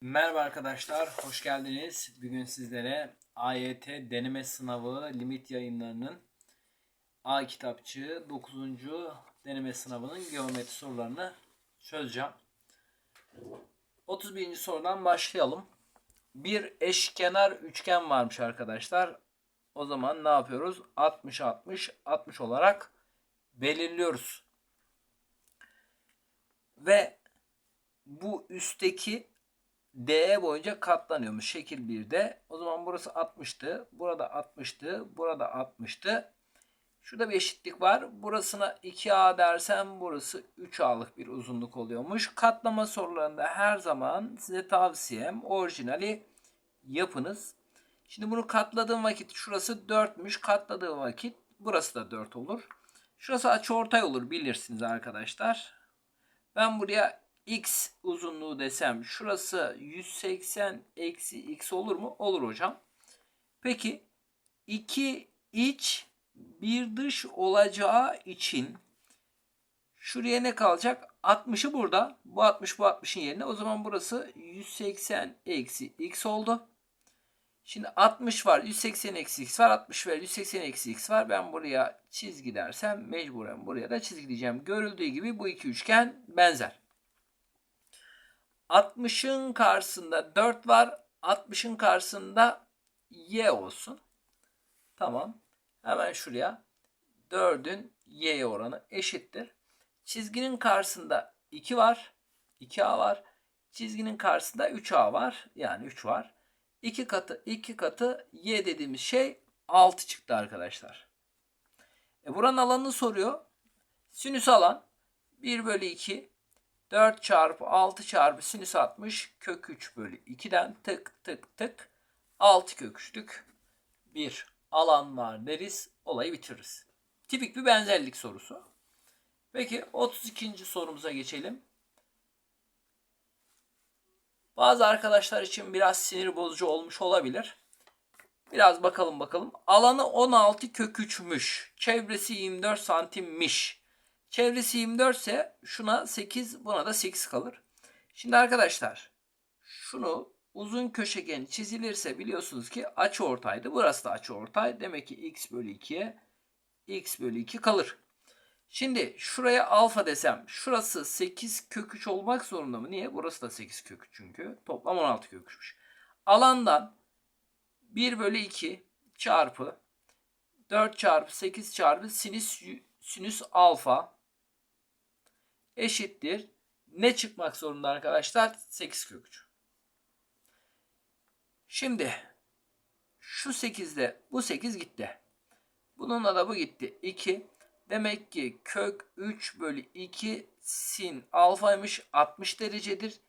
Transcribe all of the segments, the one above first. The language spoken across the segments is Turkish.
Merhaba arkadaşlar, hoş geldiniz. Bugün sizlere AYT deneme sınavı limit yayınlarının A kitapçığı 9. deneme sınavının geometri sorularını çözeceğim. 31. sorudan başlayalım. Bir eşkenar üçgen varmış arkadaşlar. O zaman ne yapıyoruz? 60 60 60 olarak belirliyoruz. Ve bu üstteki DE boyunca katlanıyormuş şekil 1'de. O zaman burası 60'tı. Burada 60'tı. Burada 60'tı. Şurada bir eşitlik var. Burasına 2A dersem burası 3A'lık bir uzunluk oluyormuş. Katlama sorularında her zaman size tavsiyem orijinali yapınız. Şimdi bunu katladığım vakit şurası 4'müş. Katladığım vakit burası da 4 olur. Şurası açıortay olur bilirsiniz arkadaşlar. Ben buraya x uzunluğu desem şurası 180 eksi x olur mu? Olur hocam. Peki 2 iç bir dış olacağı için şuraya ne kalacak? 60'ı burada. Bu 60 bu 60'ın yerine. O zaman burası 180 eksi x oldu. Şimdi 60 var. 180 eksi x var. 60 var. 180 eksi x var. Ben buraya çizgi dersem mecburen buraya da çizgi diyeceğim. Görüldüğü gibi bu iki üçgen benzer. 60'ın karşısında 4 var. 60'ın karşısında y olsun. Tamam. Hemen şuraya 4'ün y'ye oranı eşittir. Çizginin karşısında 2 var. 2a var. Çizginin karşısında 3a var. Yani 3 var. 2 katı 2 katı y dediğimiz şey 6 çıktı arkadaşlar. E buranın alanını soruyor. Sinüs alan 1 bölü 2 4 çarpı 6 çarpı sinüs 60 kök 3 bölü 2'den tık tık tık 6 kök 3'lük bir alan var deriz. Olayı bitiririz. Tipik bir benzerlik sorusu. Peki 32. sorumuza geçelim. Bazı arkadaşlar için biraz sinir bozucu olmuş olabilir. Biraz bakalım bakalım. Alanı 16 kök 3'müş. Çevresi 24 santimmiş. Çevresi 24 ise şuna 8 buna da 8 kalır. Şimdi arkadaşlar şunu uzun köşegen çizilirse biliyorsunuz ki açı ortaydı. Burası da açı ortay. Demek ki x bölü 2'ye x bölü 2 kalır. Şimdi şuraya alfa desem şurası 8 kök 3 olmak zorunda mı? Niye? Burası da 8 kök 3 çünkü. Toplam 16 kök 3'müş. Alandan 1 bölü 2 çarpı 4 çarpı 8 çarpı sinüs, sinüs alfa eşittir. Ne çıkmak zorunda arkadaşlar? 8 kök 3. Şimdi şu 8'de bu 8 gitti. Bununla da bu gitti. 2. Demek ki kök 3 bölü 2 sin alfaymış 60 derecedir.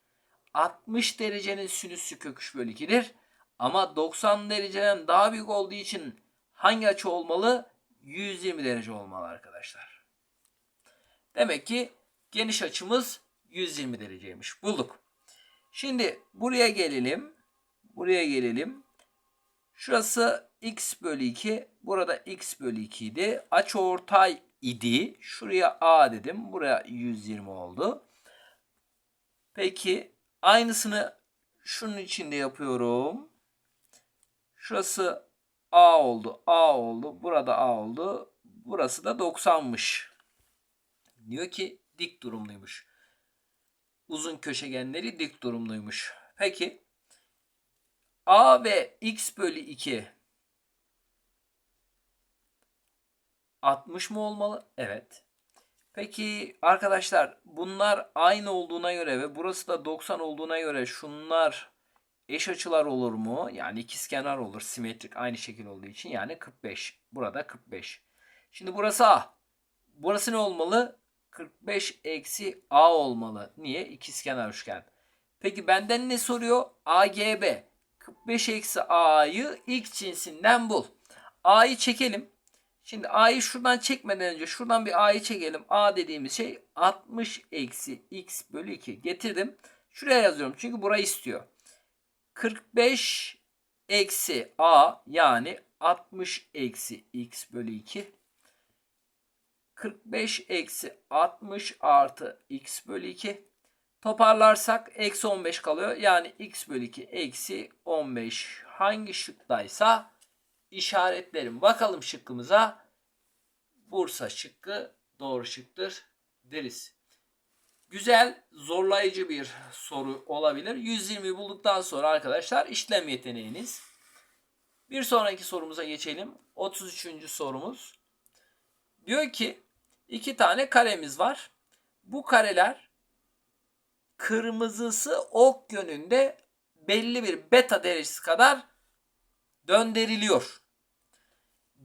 60 derecenin sinüsü kök 3 bölü 2'dir. Ama 90 dereceden daha büyük olduğu için hangi açı olmalı? 120 derece olmalı arkadaşlar. Demek ki Geniş açımız 120 dereceymiş. Bulduk. Şimdi buraya gelelim. Buraya gelelim. Şurası x bölü 2. Burada x bölü 2 idi. Açı ortay idi. Şuraya a dedim. Buraya 120 oldu. Peki aynısını şunun içinde yapıyorum. Şurası a oldu. A oldu. Burada a oldu. Burası da 90'mış. Diyor ki dik durumluymuş. Uzun köşegenleri dik durumluymuş. Peki a ve x bölü 2 60 mı olmalı? Evet. Peki arkadaşlar bunlar aynı olduğuna göre ve burası da 90 olduğuna göre şunlar eş açılar olur mu? Yani ikizkenar olur. Simetrik aynı şekil olduğu için yani 45. Burada 45. Şimdi burası A. Burası ne olmalı? 45 eksi A olmalı. Niye? İkizkenar üçgen. Peki benden ne soruyor? AGB. 45 eksi A'yı ilk cinsinden bul. A'yı çekelim. Şimdi A'yı şuradan çekmeden önce şuradan bir A'yı çekelim. A dediğimiz şey 60 eksi X bölü 2. Getirdim. Şuraya yazıyorum çünkü burayı istiyor. 45 eksi A yani 60 eksi X bölü 2 45 eksi 60 artı x bölü 2. Toparlarsak eksi 15 kalıyor. Yani x bölü 2 eksi 15 hangi şıktaysa işaretlerim. Bakalım şıkkımıza. Bursa şıkkı doğru şıktır deriz. Güzel, zorlayıcı bir soru olabilir. 120 bulduktan sonra arkadaşlar işlem yeteneğiniz. Bir sonraki sorumuza geçelim. 33. sorumuz. Diyor ki iki tane karemiz var. Bu kareler kırmızısı ok yönünde belli bir beta derecesi kadar döndürülüyor.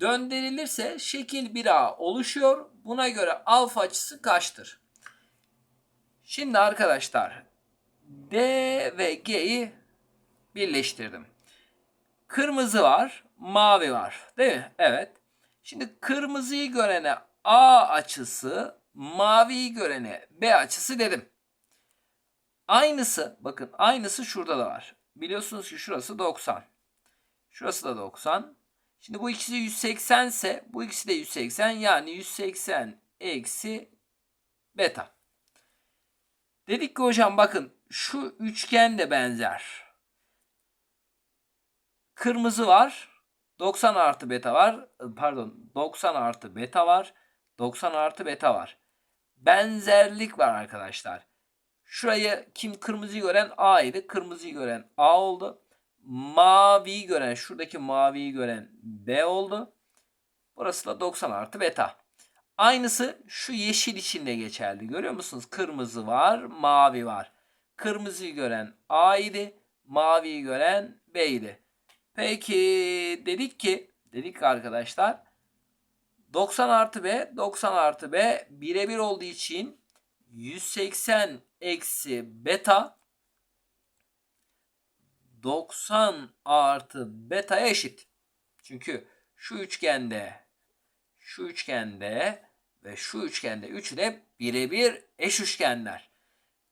Döndürülürse şekil 1A oluşuyor. Buna göre alfa açısı kaçtır? Şimdi arkadaşlar D ve G'yi birleştirdim. Kırmızı var, mavi var. Değil mi? Evet. Şimdi kırmızıyı görene A açısı, maviyi görene B açısı dedim. Aynısı, bakın aynısı şurada da var. Biliyorsunuz ki şurası 90. Şurası da 90. Şimdi bu ikisi 180 ise bu ikisi de 180 yani 180 eksi beta. Dedik ki hocam bakın şu üçgen de benzer. Kırmızı var. 90 artı beta var. Pardon 90 artı beta var. 90 artı beta var. Benzerlik var arkadaşlar. Şurayı kim kırmızıyı gören A idi. Kırmızıyı gören A oldu. Maviyi gören şuradaki maviyi gören B oldu. Burası da 90 artı beta. Aynısı şu yeşil için de geçerli. Görüyor musunuz? Kırmızı var, mavi var. Kırmızıyı gören A idi. Maviyi gören B idi. Peki dedik ki dedik arkadaşlar 90 artı B 90 artı B birebir olduğu için 180 eksi beta 90 artı beta'ya eşit. Çünkü şu üçgende şu üçgende ve şu üçgende üçü de birebir eş üçgenler.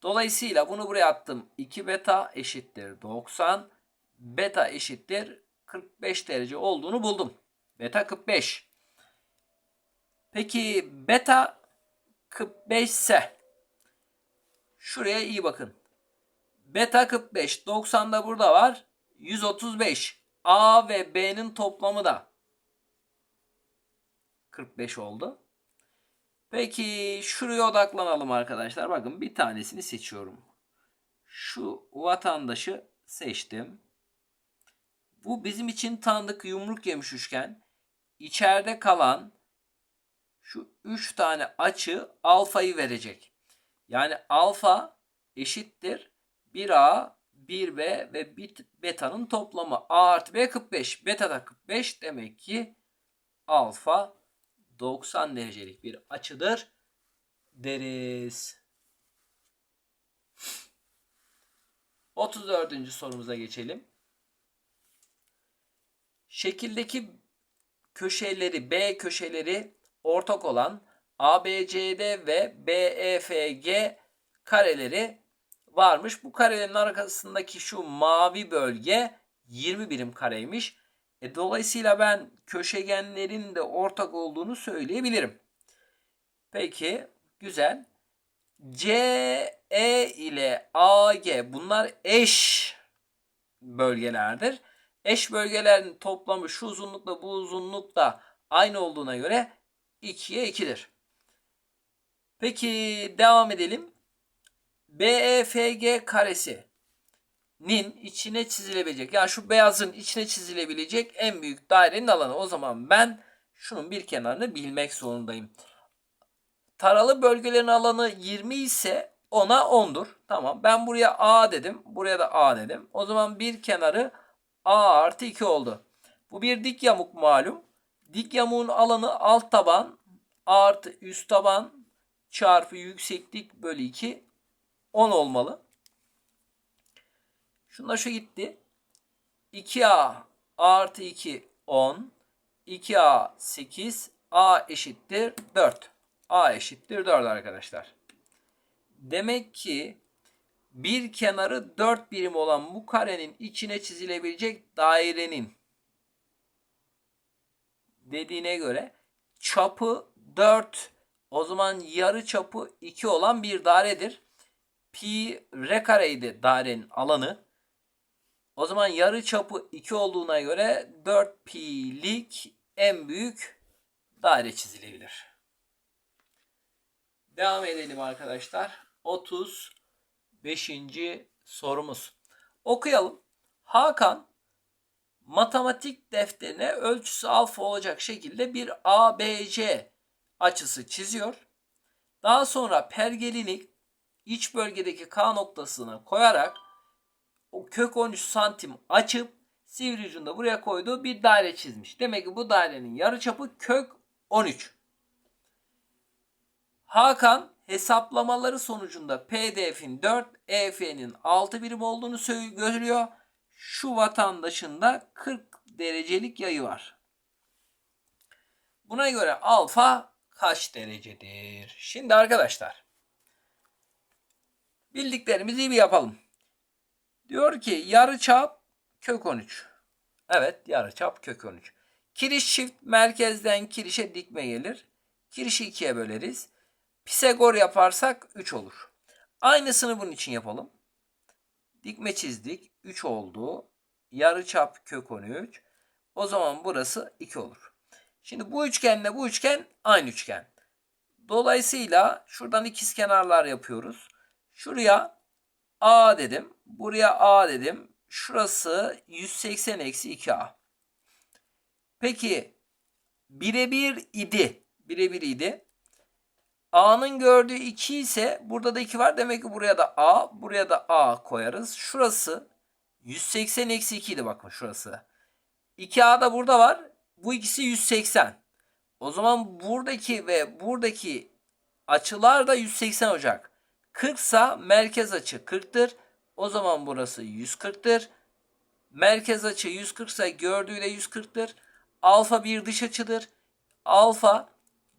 Dolayısıyla bunu buraya attım. 2 beta eşittir 90. Beta eşittir 45 derece olduğunu buldum. Beta 45. Peki beta 45 ise şuraya iyi bakın. Beta 45. 90 da burada var. 135. A ve B'nin toplamı da 45 oldu. Peki şuraya odaklanalım arkadaşlar. Bakın bir tanesini seçiyorum. Şu vatandaşı seçtim. Bu bizim için tanıdık yumruk yemiş üçgen. İçeride kalan şu 3 tane açı alfayı verecek. Yani alfa eşittir 1A, 1B ve beta'nın toplamı. A artı B 45. Beta da 45. Demek ki alfa 90 derecelik bir açıdır deriz. 34. sorumuza geçelim. Şekildeki köşeleri B köşeleri ortak olan ABCD ve BEFG kareleri varmış. Bu karelerin arkasındaki şu mavi bölge 20 birim kareymiş. E, dolayısıyla ben köşegenlerin de ortak olduğunu söyleyebilirim. Peki güzel. CE ile AG bunlar eş bölgelerdir. Eş bölgelerin toplamı şu uzunlukla bu uzunluk da aynı olduğuna göre 2'ye 2'dir. Peki devam edelim. BEFG karesi nin içine çizilebilecek yani şu beyazın içine çizilebilecek en büyük dairenin alanı. O zaman ben şunun bir kenarını bilmek zorundayım. Taralı bölgelerin alanı 20 ise ona 10'dur. Tamam ben buraya A dedim. Buraya da A dedim. O zaman bir kenarı A artı 2 oldu. Bu bir dik yamuk malum. Dik yamuğun alanı alt taban artı üst taban çarpı yükseklik bölü 2 10 olmalı. Şunla şu gitti. 2A artı 2 10. 2A 8. A eşittir 4. A eşittir 4 arkadaşlar. Demek ki bir kenarı 4 birim olan bu karenin içine çizilebilecek dairenin dediğine göre çapı 4 o zaman yarı çapı 2 olan bir dairedir. pi r kareydi dairenin alanı. O zaman yarı çapı 2 olduğuna göre 4 pi'lik en büyük daire çizilebilir. Devam edelim arkadaşlar. 35. sorumuz. Okuyalım. Hakan matematik defterine ölçüsü alfa olacak şekilde bir ABC açısı çiziyor. Daha sonra pergelini iç bölgedeki K noktasına koyarak o kök 13 santim açıp sivri ucunda buraya koyduğu bir daire çizmiş. Demek ki bu dairenin yarıçapı kök 13. Hakan hesaplamaları sonucunda PDF'in 4, EF'nin 6 birim olduğunu söylüyor. Şu vatandaşın da 40 derecelik yayı var. Buna göre alfa kaç derecedir? Şimdi arkadaşlar bildiklerimizi bir yapalım. Diyor ki yarıçap kök 13. Evet yarıçap kök 13. Kiriş çift merkezden kirişe dikme gelir. Kirişi ikiye böleriz. Pisagor yaparsak 3 olur. Aynısını bunun için yapalım. Dikme çizdik. 3 oldu. Yarıçap kök 13. O zaman burası 2 olur. Şimdi bu üçgenle bu üçgen aynı üçgen. Dolayısıyla şuradan ikiz kenarlar yapıyoruz. Şuraya A dedim. Buraya A dedim. Şurası 180 eksi 2A. Peki birebir idi. Birebir idi. A'nın gördüğü 2 ise burada da 2 var. Demek ki buraya da A, buraya da A koyarız. Şurası 180 eksi 2 idi bakın şurası. 2A da burada var. Bu ikisi 180. O zaman buradaki ve buradaki açılar da 180 olacak. 40 sa merkez açı 40'tır. O zaman burası 140'tır. Merkez açı 140 ise gördüğü de 140'tır. Alfa bir dış açıdır. Alfa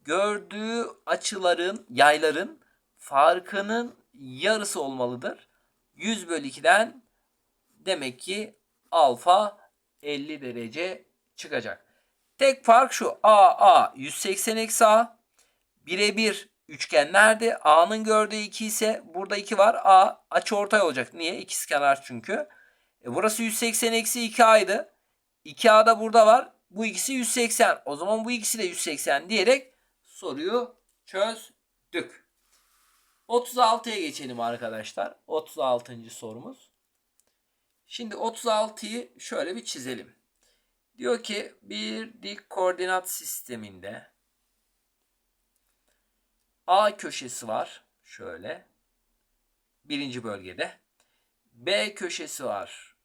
gördüğü açıların, yayların farkının yarısı olmalıdır. 100 bölü 2'den demek ki alfa 50 derece çıkacak. Tek fark şu. A, A 180 eksi A. Birebir üçgenlerde A'nın gördüğü 2 ise burada 2 var. A açı ortay olacak. Niye? İkiz kenar çünkü. E burası 180 eksi 2A'ydı. 2A da burada var. Bu ikisi 180. O zaman bu ikisi de 180 diyerek soruyu çözdük. 36'ya geçelim arkadaşlar. 36. sorumuz. Şimdi 36'yı şöyle bir çizelim. Diyor ki bir dik koordinat sisteminde A köşesi var. Şöyle. Birinci bölgede. B köşesi var.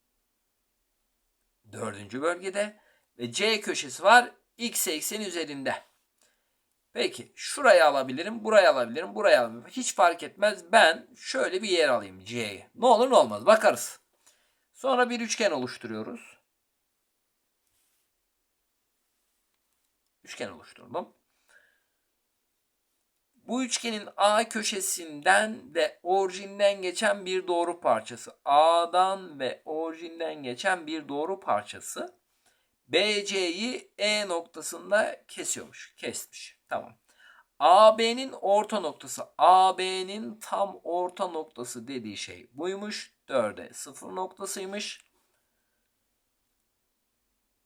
Dördüncü bölgede. Ve C köşesi var. X ekseni üzerinde. Peki şurayı alabilirim, burayı alabilirim, burayı alabilirim. Hiç fark etmez. Ben şöyle bir yer alayım C'yi. Ne olur ne olmaz bakarız. Sonra bir üçgen oluşturuyoruz. Üçgen oluşturdum. Bu üçgenin A köşesinden ve orijinden geçen bir doğru parçası. A'dan ve orijinden geçen bir doğru parçası. BC'yi E noktasında kesiyormuş. Kesmiş. Tamam. AB'nin orta noktası. AB'nin tam orta noktası dediği şey buymuş. 4'e 0 noktasıymış.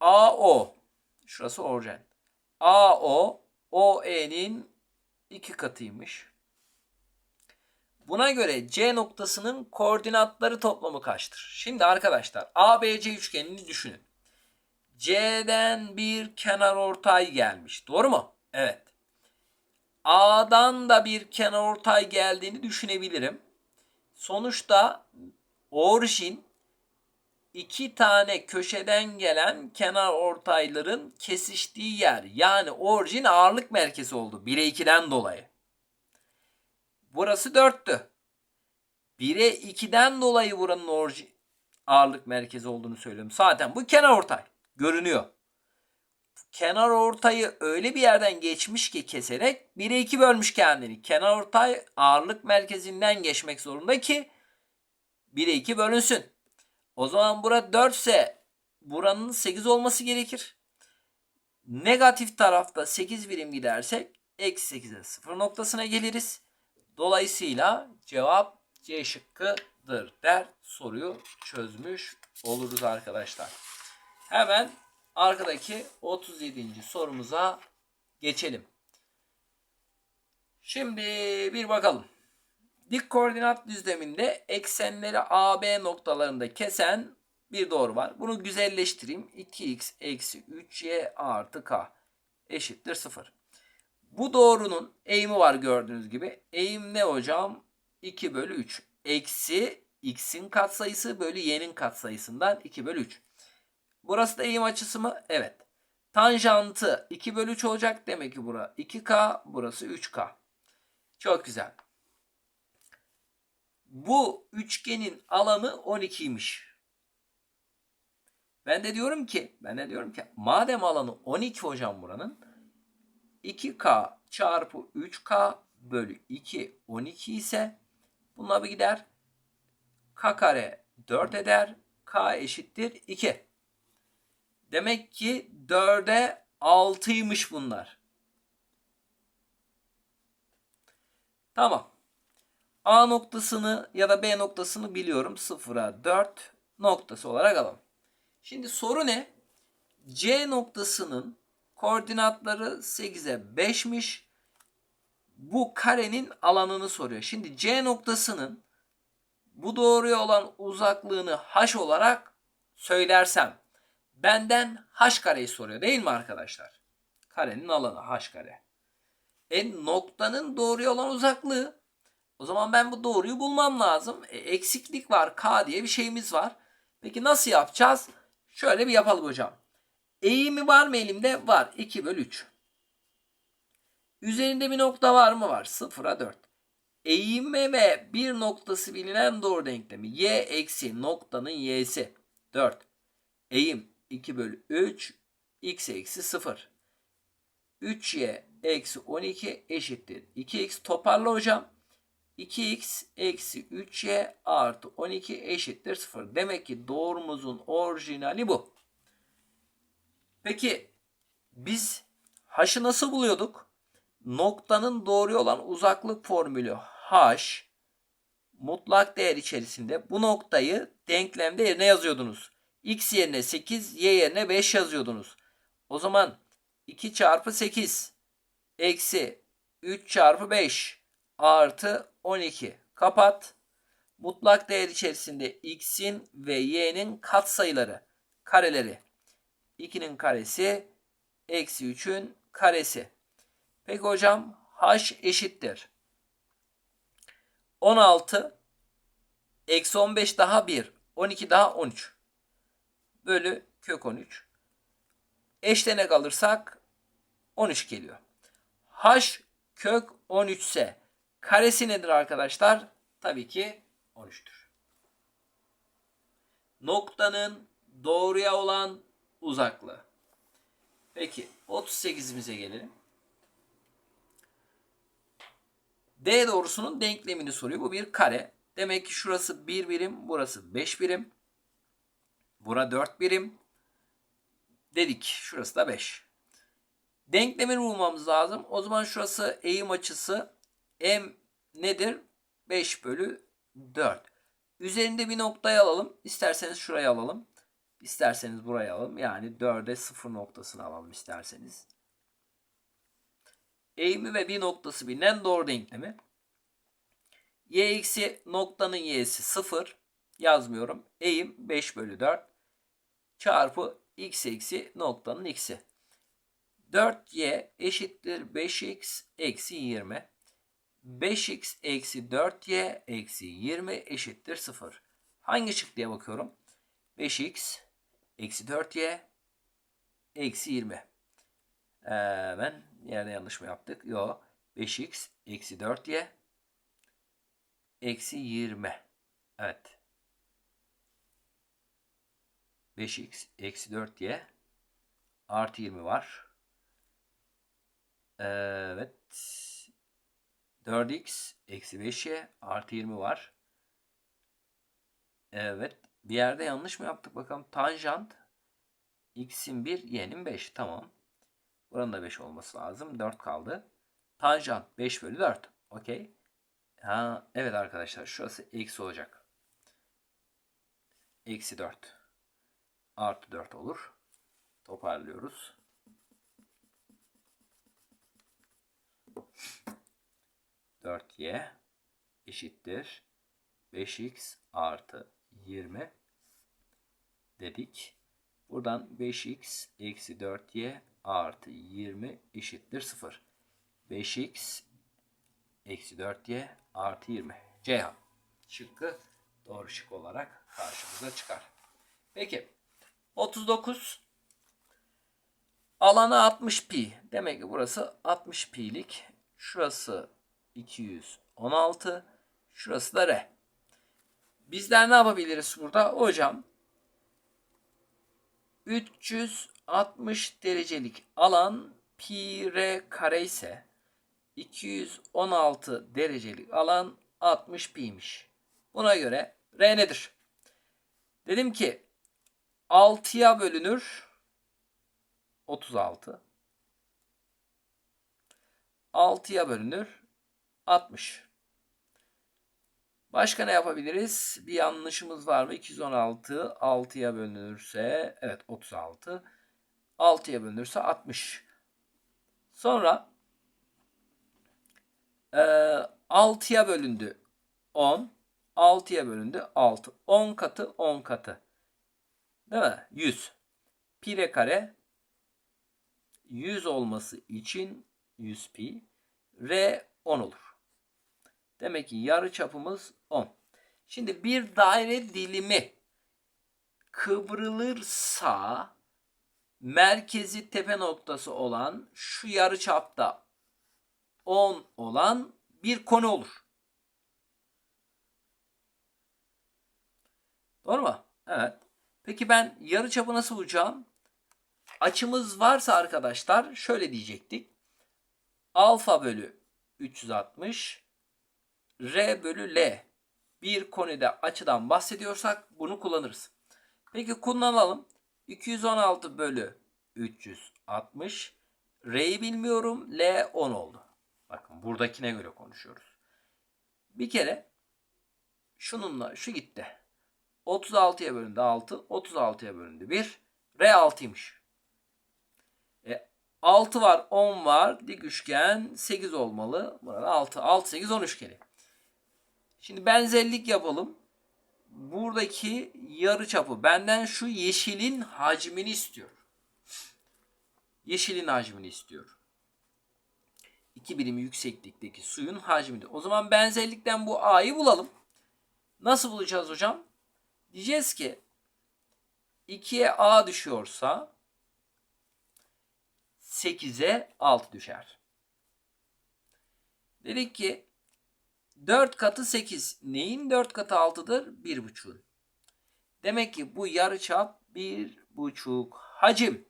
AO. Şurası orijin. AO OE'nin iki katıymış. Buna göre C noktasının koordinatları toplamı kaçtır? Şimdi arkadaşlar ABC üçgenini düşünün. C'den bir kenar ortay gelmiş. Doğru mu? Evet. A'dan da bir kenar ortay geldiğini düşünebilirim. Sonuçta orijin iki tane köşeden gelen kenar ortayların kesiştiği yer. Yani orijin ağırlık merkezi oldu. 1'e 2'den dolayı. Burası 4'tü. 1'e 2'den dolayı buranın orijin ağırlık merkezi olduğunu söylüyorum. Zaten bu kenar ortay. Görünüyor. Kenar ortayı öyle bir yerden geçmiş ki keserek 1'e 2 bölmüş kendini. Kenar ortay ağırlık merkezinden geçmek zorunda ki 1'e 2 bölünsün. O zaman bura 4 ise buranın 8 olması gerekir. Negatif tarafta 8 birim gidersek eksi 8'e 0 noktasına geliriz. Dolayısıyla cevap C şıkkıdır der. Soruyu çözmüş oluruz arkadaşlar. Hemen arkadaki 37. sorumuza geçelim. Şimdi bir bakalım. Dik koordinat düzleminde eksenleri AB noktalarında kesen bir doğru var. Bunu güzelleştireyim. 2x eksi 3y artı k eşittir 0. Bu doğrunun eğimi var gördüğünüz gibi. Eğim ne hocam? 2 bölü 3. Eksi x'in katsayısı bölü y'nin katsayısından 2 bölü 3. Burası da eğim açısı mı? Evet. Tanjantı 2 bölü 3 olacak. Demek ki bura 2k, burası 3k. Çok güzel. Bu üçgenin alanı 12'ymiş. Ben de diyorum ki, ben de diyorum ki madem alanı 12 hocam buranın 2k çarpı 3k bölü 2 12 ise bununla bir gider. k kare 4 eder. k eşittir 2. Demek ki 4'e 6'ymış bunlar. Tamam. A noktasını ya da B noktasını biliyorum. 0'a 4 noktası olarak alalım. Şimdi soru ne? C noktasının koordinatları 8'e 5'miş. Bu karenin alanını soruyor. Şimdi C noktasının bu doğruya olan uzaklığını h olarak söylersem benden h kareyi soruyor değil mi arkadaşlar? Karenin alanı h kare. E noktanın doğruya olan uzaklığı. O zaman ben bu doğruyu bulmam lazım. E, eksiklik var. K diye bir şeyimiz var. Peki nasıl yapacağız? Şöyle bir yapalım hocam. Eğimi var mı elimde? Var. 2 bölü 3. Üzerinde bir nokta var mı? Var. 0'a 4. Eğime ve bir noktası bilinen doğru denklemi. Y eksi noktanın y'si. 4. Eğim 2 bölü 3. X eksi 0. 3y eksi 12 eşittir. 2x toparla hocam. 2x eksi 3y artı 12 eşittir 0. Demek ki doğrumuzun orijinali bu. Peki biz h'ı nasıl buluyorduk? Noktanın doğru olan uzaklık formülü h mutlak değer içerisinde bu noktayı denklemde yerine yazıyordunuz. X yerine 8, y yerine 5 yazıyordunuz. O zaman 2 çarpı 8 eksi 3 çarpı 5 artı 12. Kapat. Mutlak değer içerisinde x'in ve y'nin katsayıları, kareleri. 2'nin karesi eksi 3'ün karesi. Peki hocam h eşittir. 16 eksi 15 daha 1 12 daha 13 bölü kök 13. Eşlenek alırsak 13 geliyor. h kök 13 ise karesi nedir arkadaşlar? Tabii ki 13'tür. Noktanın doğruya olan uzaklığı. Peki 38'imize gelelim. D doğrusunun denklemini soruyor. Bu bir kare. Demek ki şurası 1 birim, burası 5 birim. Bura 4 birim. Dedik şurası da 5. Denklemini bulmamız lazım. O zaman şurası eğim açısı m nedir? 5 bölü 4. Üzerinde bir noktayı alalım. İsterseniz şurayı alalım. İsterseniz burayı alalım. Yani 4'e 0 noktasını alalım isterseniz. Eğimi ve bir noktası bilinen doğru denklemi. Y eksi noktanın y'si 0 yazmıyorum. Eğim 5 bölü 4 çarpı x eksi noktanın x'i. 4y eşittir 5x eksi 20. 5x eksi 4y eksi 20 eşittir 0. Hangi şık diye bakıyorum. 5x eksi 4y eksi 20. Ee, ben yerde yanlış mı yaptık? Yok. 5x eksi 4y eksi 20. Evet. 5x eksi 4y artı 20 var. Evet. 4x eksi 5y artı 20 var. Evet. Bir yerde yanlış mı yaptık bakalım. Tanjant x'in 1 y'nin 5. Tamam. Buranın da 5 olması lazım. 4 kaldı. Tanjant 5 bölü 4. Okey. Ha, evet arkadaşlar şurası eksi olacak. Eksi 4. Artı 4 olur. Toparlıyoruz. Dört y eşittir 5x artı 20 dedik. Buradan 5x eksi 4y artı 20 eşittir 0. 5x eksi 4y artı 20. Ceyhan şıkkı doğru şık olarak karşımıza çıkar. Peki 39 alanı 60 pi. Demek ki burası 60 pi'lik. Şurası 216. Şurası da r. Bizler ne yapabiliriz burada? Hocam 360 derecelik alan pi r kare ise 216 derecelik alan 60 pi'ymiş. Buna göre r nedir? Dedim ki 6'ya bölünür 36. 6'ya bölünür 60. Başka ne yapabiliriz? Bir yanlışımız var mı? 216 6'ya bölünürse evet 36. 6'ya bölünürse 60. Sonra e, 6'ya bölündü 10. 6'ya bölündü 6. 10 katı 10 katı. Değil mi? 100. Pi kare 100 olması için 100 pi. R 10 olur. Demek ki yarı çapımız 10. Şimdi bir daire dilimi kıvrılırsa merkezi tepe noktası olan şu yarı çapta 10 olan bir konu olur. Doğru mu? Evet. Peki ben yarı çapı nasıl bulacağım? Açımız varsa arkadaşlar şöyle diyecektik. Alfa bölü 360 R bölü L bir konuda açıdan bahsediyorsak bunu kullanırız. Peki kullanalım. 216 bölü 360 R'yi bilmiyorum. L 10 oldu. Bakın buradakine göre konuşuyoruz. Bir kere şununla şu gitti. 36'ya bölündü 6. 36'ya bölündü 1. R 6'ymış. E, 6 var 10 var. Dik üçgen 8 olmalı. Burada 6. 6 8 10 üçgeni. Şimdi benzerlik yapalım. Buradaki yarı çapı benden şu yeşilin hacmini istiyor. Yeşilin hacmini istiyor. 2 birim yükseklikteki suyun hacmini. O zaman benzerlikten bu A'yı bulalım. Nasıl bulacağız hocam? Diyeceğiz ki 2'ye A düşüyorsa 8'e 6 düşer. Dedik ki 4 katı 8. Neyin 4 katı 6'dır? 1,5'un. Demek ki bu yarıçap 1,5 hacim.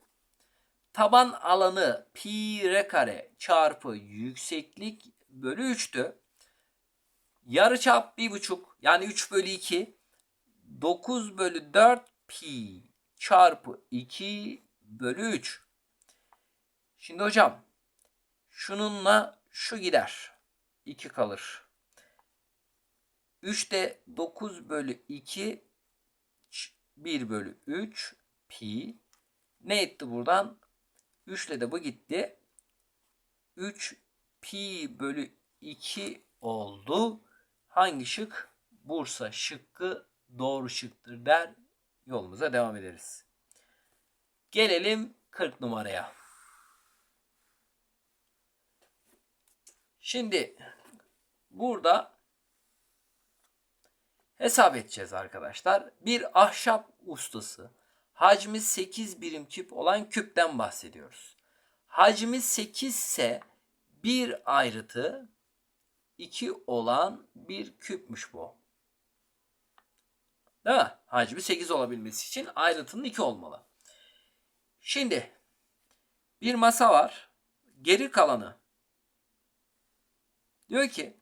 Taban alanı pi r kare çarpı yükseklik bölü 3'tü. Yarıçap 1,5 yani 3 bölü 2. 9 bölü 4 pi çarpı 2 bölü 3. Şimdi hocam şununla şu gider. 2 kalır. 3 de 9 bölü 2 1 bölü 3 pi. Ne etti buradan? 3 ile de bu gitti. 3 pi bölü 2 oldu. Hangi şık? Bursa şıkkı doğru şıktır der. Yolumuza devam ederiz. Gelelim 40 numaraya. Şimdi burada hesap edeceğiz arkadaşlar. Bir ahşap ustası hacmi 8 birim küp olan küpten bahsediyoruz. Hacmi 8 ise bir ayrıtı 2 olan bir küpmüş bu. Değil mi? Hacmi 8 olabilmesi için ayrıtının 2 olmalı. Şimdi bir masa var. Geri kalanı diyor ki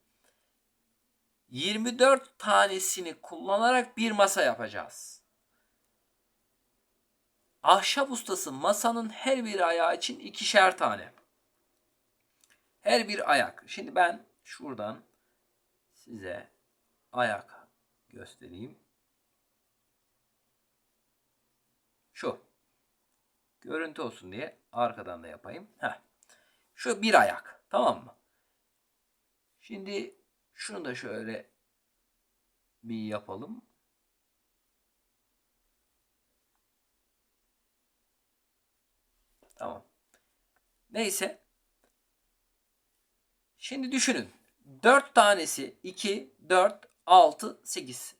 24 tanesini kullanarak bir masa yapacağız. Ahşap ustası masanın her bir ayağı için ikişer tane. Her bir ayak. Şimdi ben şuradan size ayak göstereyim. Şu. Görüntü olsun diye arkadan da yapayım. Heh. Şu bir ayak. Tamam mı? Şimdi şunu da şöyle bir yapalım. Tamam. Neyse. Şimdi düşünün. 4 tanesi 2, 4, 6, 8.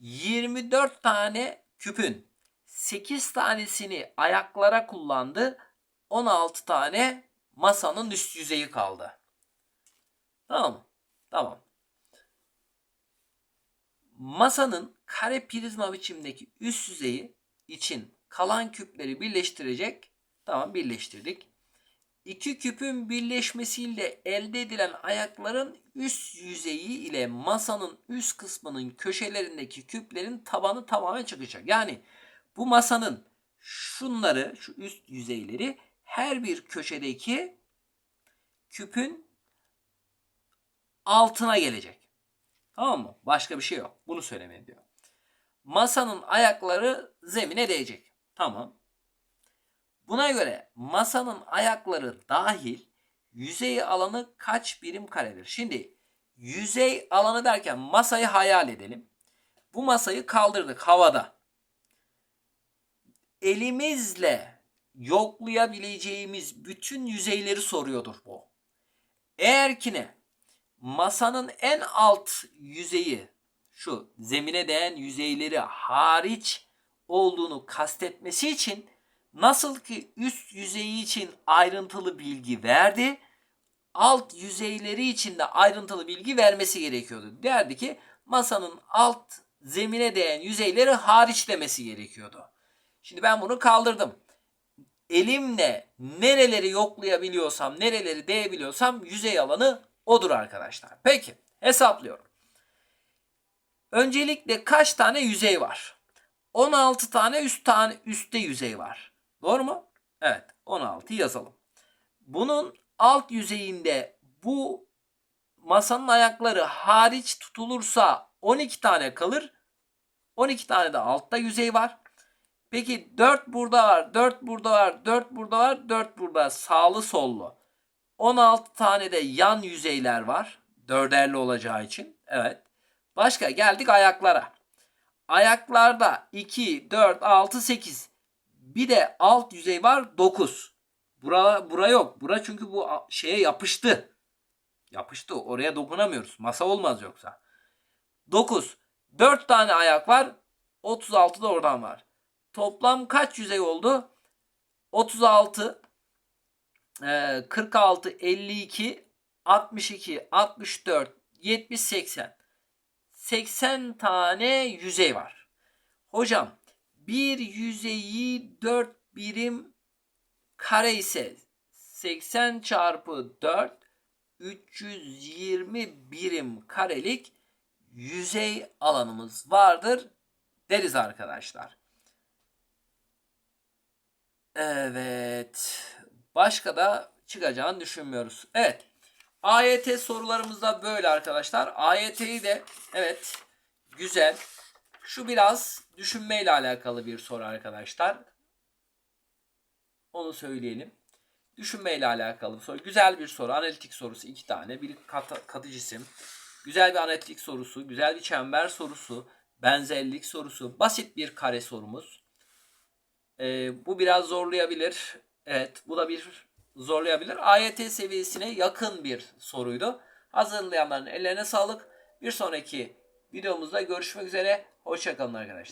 24 tane küpün 8 tanesini ayaklara kullandı. 16 tane masanın üst yüzeyi kaldı. Tamam? Tamam. Masanın kare prizma biçimdeki üst yüzeyi için kalan küpleri birleştirecek. Tamam birleştirdik. İki küpün birleşmesiyle elde edilen ayakların üst yüzeyi ile masanın üst kısmının köşelerindeki küplerin tabanı tamamen çıkacak. Yani bu masanın şunları, şu üst yüzeyleri her bir köşedeki küpün altına gelecek. Tamam mı? Başka bir şey yok. Bunu söylemeye diyor. Masanın ayakları zemine değecek. Tamam. Buna göre masanın ayakları dahil yüzey alanı kaç birim karedir? Şimdi yüzey alanı derken masayı hayal edelim. Bu masayı kaldırdık havada. Elimizle yoklayabileceğimiz bütün yüzeyleri soruyordur bu. Eğer ki ne? Masanın en alt yüzeyi şu zemine değen yüzeyleri hariç olduğunu kastetmesi için nasıl ki üst yüzeyi için ayrıntılı bilgi verdi, alt yüzeyleri için de ayrıntılı bilgi vermesi gerekiyordu. Derdi ki masanın alt zemine değen yüzeyleri hariç demesi gerekiyordu. Şimdi ben bunu kaldırdım. Elimle nereleri yoklayabiliyorsam, nereleri değebiliyorsam yüzey alanı odur arkadaşlar. Peki hesaplıyorum. Öncelikle kaç tane yüzey var? 16 tane üst tane üstte yüzey var. Doğru mu? Evet. 16 yazalım. Bunun alt yüzeyinde bu masanın ayakları hariç tutulursa 12 tane kalır. 12 tane de altta yüzey var. Peki 4 burada var, 4 burada var, 4 burada var, 4 burada sağlı sollu. 16 tane de yan yüzeyler var. Dörderli olacağı için. Evet. Başka geldik ayaklara. Ayaklarda 2, 4, 6, 8. Bir de alt yüzey var 9. Bura, bura yok. Bura çünkü bu şeye yapıştı. Yapıştı. Oraya dokunamıyoruz. Masa olmaz yoksa. 9. 4 tane ayak var. 36 da oradan var. Toplam kaç yüzey oldu? 36, 46, 52, 62, 64, 70, 80. 80 tane yüzey var. Hocam bir yüzeyi 4 birim kare ise 80 çarpı 4 320 birim karelik yüzey alanımız vardır deriz arkadaşlar. Evet. Başka da çıkacağını düşünmüyoruz. Evet. AYT sorularımız da böyle arkadaşlar. AYT'yi de evet güzel. Şu biraz düşünmeyle alakalı bir soru arkadaşlar. Onu söyleyelim. Düşünmeyle alakalı bir soru. Güzel bir soru. Analitik sorusu iki tane. Bir kat, katı cisim. Güzel bir analitik sorusu. Güzel bir çember sorusu. Benzerlik sorusu. Basit bir kare sorumuz. Ee, bu biraz zorlayabilir. Evet bu da bir zorlayabilir. AYT seviyesine yakın bir soruydu. Hazırlayanların ellerine sağlık. Bir sonraki videomuzda görüşmek üzere. Hoşçakalın arkadaşlar.